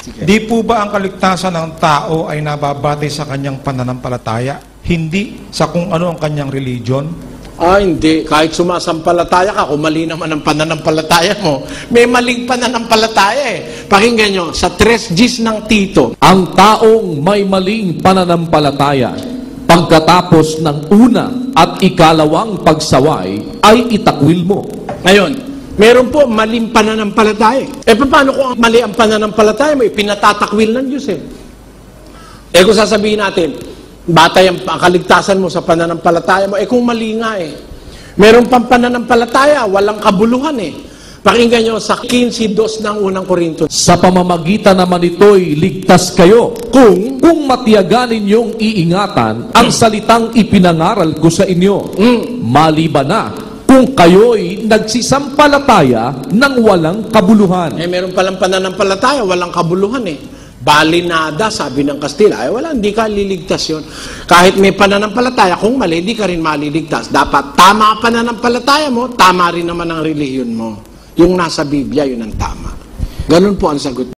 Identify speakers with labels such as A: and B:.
A: Di po ba ang kaligtasan ng tao ay nababatay sa kanyang pananampalataya? Hindi sa kung ano ang kanyang religion?
B: Ah, hindi. Kahit sumasampalataya ka, kung mali naman ang pananampalataya mo, may maling pananampalataya eh. Pakinggan nyo, sa tres Gs ng Tito,
C: Ang taong may maling pananampalataya, pagkatapos ng una at ikalawang pagsaway, ay itakwil mo.
B: Ngayon, meron po maling pananampalataya. Eh, paano kung mali ang pananampalataya mo? Pinatatakwil ng Diyos eh. Eh, kung sasabihin natin, batay ang kaligtasan mo sa pananampalataya mo, eh kung mali nga eh. Meron pang pananampalataya, walang kabuluhan eh. Pakinggan nyo sa 15.2 ng unang Korinto.
C: Sa pamamagitan naman ito'y ligtas kayo.
B: Kung,
C: Kung matiyagan ninyong iingatan ang salitang ipinangaral ko sa inyo,
B: mm,
C: maliban na kung kayo'y nagsisampalataya ng walang kabuluhan.
B: eh meron palang pananampalataya, walang kabuluhan eh. Balinada, sabi ng Kastila. Eh wala, hindi ka liligtas yun. Kahit may pananampalataya, kung mali, hindi ka rin maliligtas. Dapat tama ang pananampalataya mo, tama rin naman ang relihiyon mo. Yung nasa Biblia, yun ang tama. Ganun po ang sagot.